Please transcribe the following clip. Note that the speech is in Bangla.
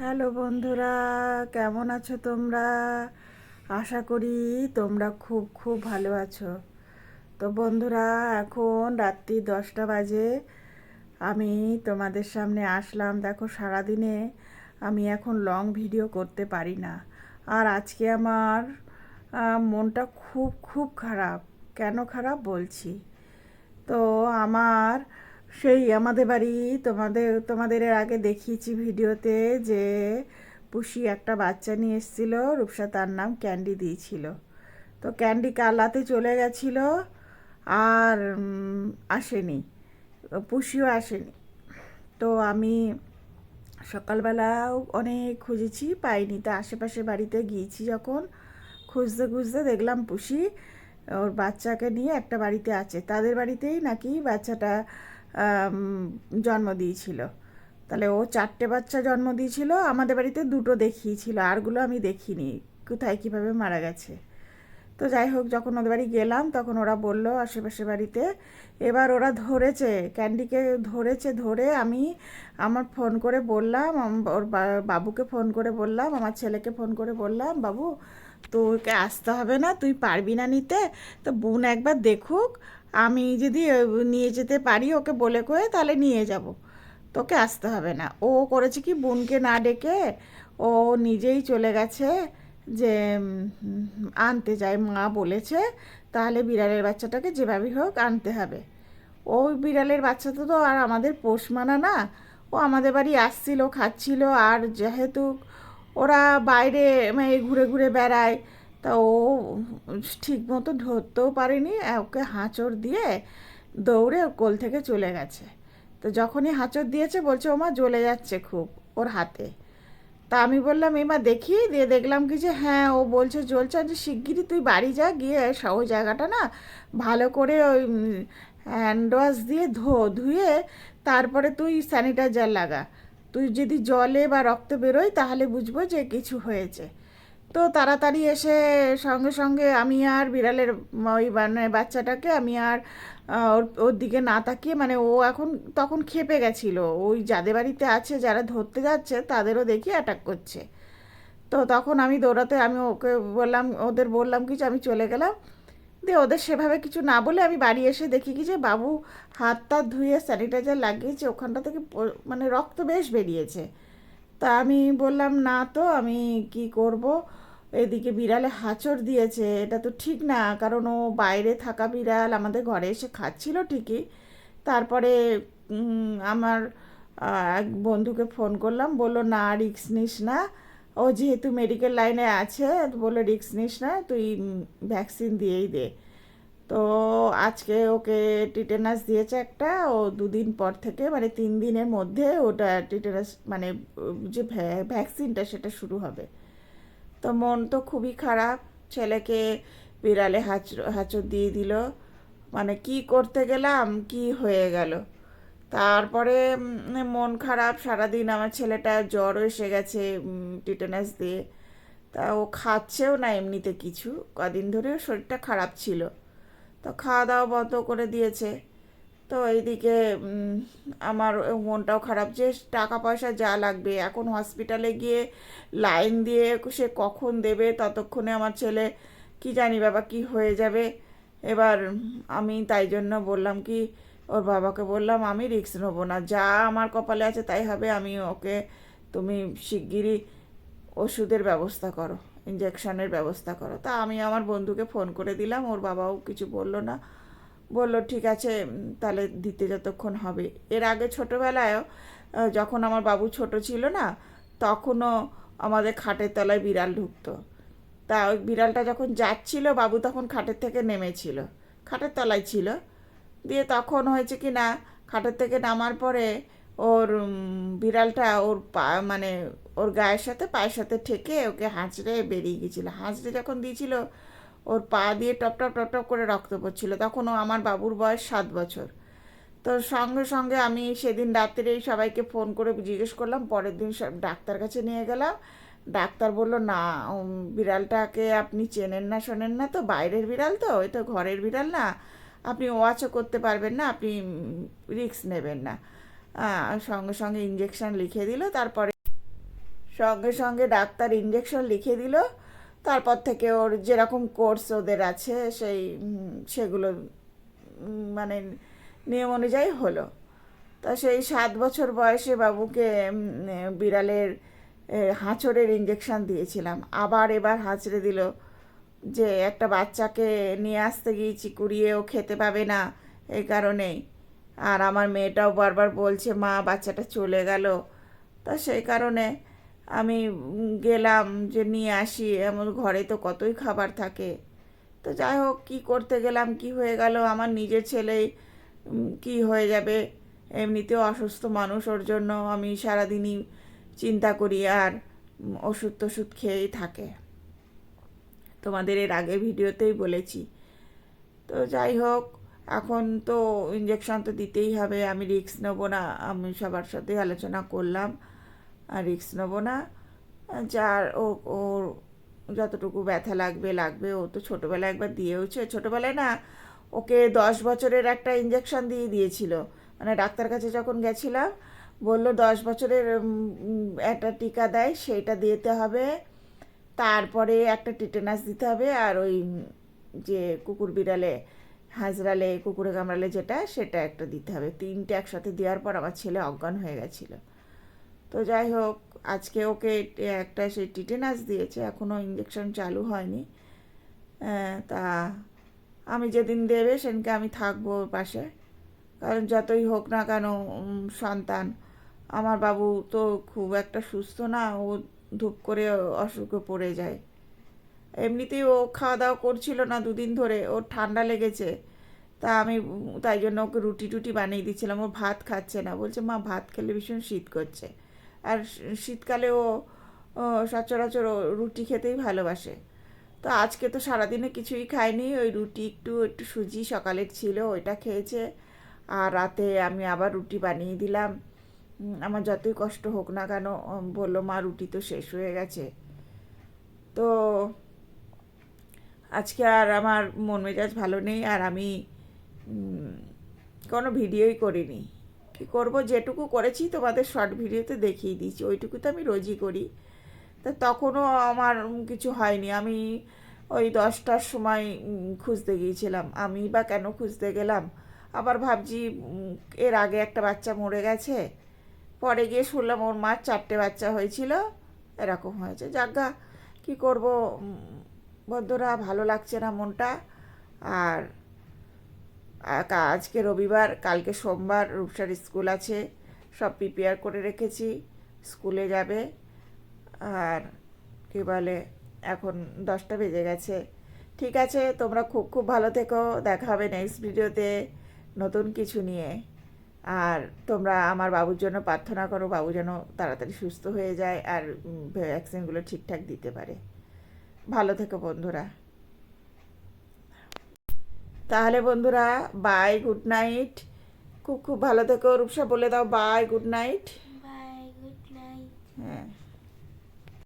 হ্যালো বন্ধুরা, কেমন আছো তোমরা? আশা করি তোমরা খুব খুব ভালো আছো। তো বন্ধুরা, এখন রাত্রি দশটা বাজে। আমি তোমাদের সামনে আসলাম। দেখো সারাদিনে আমি এখন লং ভিডিও করতে পারি না। আর আজকে আমার মনটা খুব খুব খারাপ। কেন খারাপ বলছি? তো আমার সেই আমাদের বাড়ি, তোমাদের তোমাদের এর আগে দেখিয়েছি ভিডিওতে যে পুষি একটা বাচ্চা নিয়ে এসেছিল, রূপসা তার নাম ক্যান্ডি দিয়েছিল। তো ক্যান্ডি কালাতে চলে গেছিল আর আসেনি। পুষিও আসেনি। তো আমি সকালবেলাও অনেক খুঁজেছি, পাইনি। তা আশেপাশে বাড়িতে গিয়েছি যখন, খুঁজতে খুঁজতে দেখলাম পুষি ওর বাচ্চাকে নিয়ে একটা বাড়িতে আছে। তাদের বাড়িতেই নাকি বাচ্চাটা জন্ম দিয়েছিল। তাহলে ও চারটে বাচ্চা জন্ম দিয়েছিল, আমাদের বাড়িতে দুটো দেখিয়েছিল, আরগুলো আমি দেখিনি, কোথায় কীভাবে মারা গেছে। তো যাই হোক, যখন ওদের বাড়ি গেলাম, তখন ওরা বলল আশেপাশে বাড়িতে, এবার ওরা ধরেছে ক্যান্ডিকে ধরেছে, ধরে আমি আমার ফোন করে বললাম ওর বাবুকে ফোন করে বললাম, আমার ছেলেকে ফোন করে বললাম, বাবু, তোকে আসতে হবে না, তুই পারবি না নিতে, তো বোন একবার দেখুক আমি যদি নিয়ে যেতে পারি ওকে বলে কয়ে তাহলে নিয়ে যাব। তোকে আসতে হবে না। ও করেছে কি, বোনকে না ডেকে ও নিজেই চলে গেছে যে আনতে যায়। মা বলেছে, তাহলে বিড়ালের বাচ্চাটাকে যেভাবেই হোক আনতে হবে। ওই বিড়ালের বাচ্চা তো তো আর আমাদের পোষ মানা না। ও আমাদের বাড়ি আসছিল, খাচ্ছিল, আর যেহেতু ওরা বাইরে মানে ঘুরে ঘুরে বেড়ায় তা ও ঠিক মতো ধরতেও পারেনি ওকে হাঁচড় দিয়ে দৌড়ে কোল থেকে চলে গেছে। তো যখনই হাঁচড় দিয়েছে বলছে, ওমা, জ্বলে যাচ্ছে খুব ওর হাতে। তা আমি বললাম, এমা, দেখি? দিয়ে দেখলাম কি যে হ্যাঁ ও বলছে জ্বলছে যে শিগগিরই তুই বাড়ি যা, গিয়ে ওই জায়গাটা না ভালো করে ওই হ্যান্ড ওয়াশ দিয়ে ধো, ধুয়ে তারপরে তুই স্যানিটাইজার লাগা। তুই যদি জলে বা রক্ত বেরোয়, তাহলে বুঝব যে কিছু হয়েছে। তো তাড়াতাড়ি এসে সঙ্গে সঙ্গে আমি আর বিড়ালের ওই মানে বাচ্চাটাকে আমি আর ওর ওর দিকে না তাকিয়ে মানে ও এখন তখন খেপে গেছিল। ওই যাদের বাড়িতে আছে, যারা ধরতে যাচ্ছে, তাদেরও দেখি অ্যাটাক করছে। তো তখন আমি দৌড়াতে আমি ওকে বললাম, ওদের বললাম কিছু আমি চলে গেলাম। দিয়ে ওদের সেভাবে কিছু না বলে আমি বাড়ি এসে দেখি কি যে বাবু হাত টাত ধুয়ে স্যানিটাইজার লাগিয়েছে, ওখানটা থেকে মানে রক্ত বেশ বেরিয়েছে। তা আমি বললাম, না তো, আমি কি করব? এদিকে বিড়ালে হাঁচড় দিয়েছে, এটা তো ঠিক না, কারণ ও বাইরে থাকা বিড়াল আমাদের ঘরে এসে খাচ্ছিল ঠিকই। তারপরে আমার এক বন্ধুকে ফোন করলাম, বলল, না রিক্স নিস না। ও যেহেতু মেডিকেল লাইনে আছে বলল রিক্স নিস না, তুই ভ্যাকসিন দিয়েই দে। তো আজকে ওকে টিটেনাস দিয়েছে একটা, ও দুদিন পর থেকে মানে তিন দিনের মধ্যে ওটা টিটেনাস মানে যে ভ্যা- ভ্যাকসিনটা সেটা শুরু হবে। তো মন তো খুবই খারাপ। ছেলেকে বিড়ালে হাঁচ হাঁচড় দিয়ে দিল। মানে কি করতে গেলাম? কি হয়ে গেল? তারপরে মন খারাপ। সারাদিন আমার ছেলেটা জ্বর এসে গেছে টিটেনাস দিয়ে। তা ও খাচ্ছেও না এমনিতে কিছু। কদিন ধরে শরীরটা খারাপ ছিল। তো খাওয়া দাওয়া বন্ধ করে দিয়েছে। তো এইদিকে আমার মনটাও খারাপ যে টাকা পয়সা যা লাগবে। এখন হসপিটালে গিয়ে লাইন দিয়ে সে কখন দেবে? ততক্ষণে আমার ছেলে কি জানি বাবা কি হয়ে যাবে? এবার আমি তাই জন্য বললাম কি, ওর বাবাকে বললাম, আমি রিস্ক নেব না। যা আমার কপালে আছে তাই হবে। আমি ওকে, তুমি শিগগিরই ওষুধের ব্যবস্থা করো ইঞ্জেকশনের ব্যবস্থা করো। তা আমি আমার বন্ধুকে ফোন করে দিলাম। ওর বাবাও কিছু বলল না। বলল, ঠিক আছে তাহলে দিতে যতক্ষণ হবে। এর আগে ছোটোবেলায়ও যখন আমার বাবু ছোট ছিল না, তখনও আমাদের খাটের তলায় বিড়াল ঢুকতো। তা ওই বিড়ালটা যখন যাচ্ছিল, বাবু তখন খাটের থেকে নেমেছিল, খাটের তলায় ছিল। দিয়ে তখন হয়েছে কি না, খাটের থেকে নামার পরে ওর বিড়ালটা ওর পা মানে ওর গায়ের সাথে পায়ের সাথে ঠেকে ওকে হাঁচড়ে বেরিয়ে গেছিল হাঁচড়ে যখন দিয়েছিল ওর পা দিয়ে টপ টপ টপ টপ করে রক্ত পড়ছিল। তখন ও আমার বাবুর বয়স সাত বছর। তো সঙ্গে সঙ্গে আমি সেদিন রাত্রেই সবাইকে ফোন করে জিজ্ঞেস করলাম, পরের দিন সব ডাক্তার কাছে নিয়ে গেলাম। ডাক্তার বলল, না বিড়ালটাকে আপনি চেনেন না, শোনেন না তো, বাইরের বিড়াল তো এটা ঘরের বিড়াল না। আপনি ওয়াচও করতে পারবেন না, আপনি রিস্ক নেবেন না। সঙ্গে সঙ্গে ইঞ্জেকশন লিখে দিল, তারপরে সঙ্গে সঙ্গে ডাক্তার ইঞ্জেকশন লিখে দিল। তারপর থেকে ওর যেরকম কোর্স ওদের আছে, সেই সেগুলো মানে নিয়ম অনুযায়ী হলো। তা সেই সাত বছর বয়সে বাবুকে বিড়ালের হাঁচড়ের ইঞ্জেকশন দিয়েছিলাম। আবার এবার হাঁচড়ে দিল যে একটা বাচ্চাকে নিয়ে আসতে গিয়েছি কুড়িয়ে ও খেতে পাবে না এই কারণেই। আর আমার মেয়েটাও বারবার বলছে, মা, বাচ্চাটা চলে গেল। তা সেই কারণে আমি গেলাম যে নিয়ে আসি, এমন ঘরে তো কতই খাবার থাকে। তো যাই হোক, কী করতে গেলাম, কি হয়ে গেল? আমার নিজের ছেলেই কি হয়ে যাবে? এমনিতেও অসুস্থ মানুষ, ওর জন্য আমি সারাদিনই চিন্তা করি আর ওষুধ টষুধ খেয়েই থাকে। তোমাদের এর আগের ভিডিওতেই বলেছি। তো যাই হোক, এখন তো ইঞ্জেকশন তো দিতেই হবে, আমি রিস্ক নেব না, আমি সবার সাথে আলোচনা করলাম। রিস্ক নেব না। যার ও, ওর যতটুকু ব্যথা লাগবে লাগবে, ও তো ছোটোবেলায় একবার দিয়েওছে। ছোটোবেলায় না ওকে দশ বছরের একটা ইঞ্জেকশন দিয়ে দিয়েছিল। মানে ডাক্তার কাছে যখন গেছিলাম, বলল দশ বছরের একটা টিকা দেয়, সেইটা দিতে হবে। তারপরে একটা টিটেনাস দিতে হবে, আর ওই যে কুকুর বিড়ালে হাজরালে কুকুরে কামড়ালে যেটা, সেটা একটা দিতে হবে। তিনটে একসাথে দেওয়ার পর আমার ছেলে অজ্ঞান হয়ে গেছিল। তো যাই হোক, আজকে ওকে একটা সেই টিটেনাস দিয়েছে এখনও ইঞ্জেকশন চালু হয়নি। তা আমি যেদিন দেবে সেদিনকে আমি থাকব ওর পাশে। কারণ যতই হোক না কেন সন্তান, আমার বাবু তো খুব একটা সুস্থ না, ও ধূপ করে অসুখে পড়ে যায়। এমনিতেই ও খাওয়া দাওয়া করছিল না দুদিন ধরে, ওর ঠান্ডা লেগেছে। তা আমি, তাই জন্য ওকে রুটি টুটি বানিয়ে দিচ্ছিলাম, ও ভাত খাচ্ছে না। বলছে, মা, ভাত খেলে ভীষণ শীত করছে। আর শীতকালেও সচরাচর রুটি খেতেই ভালোবাসে। তো আজকে তো সারাদিনে কিছুই খাইনি, ওই রুটি একটু একটু সুজি, সকালের ছিল, ওইটা খেয়েছে। আর রাতে আমি আবার রুটি বানিয়ে দিলাম। আমার যতই কষ্ট হোক না কেন বলল, মা, রুটি তো শেষ হয়ে গেছে। তো আজকে আর আমার মন মেজাজ ভালো নেই, আর আমি কোনো ভিডিওই করিনি। করব, যেটুকু করেছি তোমাদের শর্ট ভিডিওতে দেখিয়ে দিয়েছি ওইটুকু তো আমি রোজই করি। তা তখনও আমার কিছু হয়নি, আমি ওই দশটার সময় খুঁজতে গিয়েছিলাম। আমি বা কেন খুঁজতে গেলাম? আবার ভাবছি এর আগে একটা বাচ্চা মরে গেছে, পরে গিয়ে শুনলাম ওর মার চারটে বাচ্চা হয়েছিল, এরকম হয়েছে। যাজ্ঞা কি করব? বন্ধুরা, ভালো লাগছে না মনটা, আর আজকে রবিবার, কালকে সোমবার রূপসার স্কুল আছে। সব প্রিপেয়ার করে রেখেছি। স্কুলে যাবে। আর কী বলে, এখন দশটা বেজে গেছে। ঠিক আছে, তোমরা খুব খুব ভালো থেকো। দেখা হবে নেক্সট ভিডিওতে নতুন কিছু নিয়ে। আর তোমরা আমার বাবুর জন্য প্রার্থনা করো, বাবু যেন তাড়াতাড়ি সুস্থ হয়ে যায় আর ভ্যাকসিনগুলো ঠিকঠাক দিতে পারে। ভালো থেকো বন্ধুরা। তাহলে বন্ধুরা বাই গুড নাইট খুব খুব ভালো থেকো, রূপসা বলে দাও বাই গুড নাইট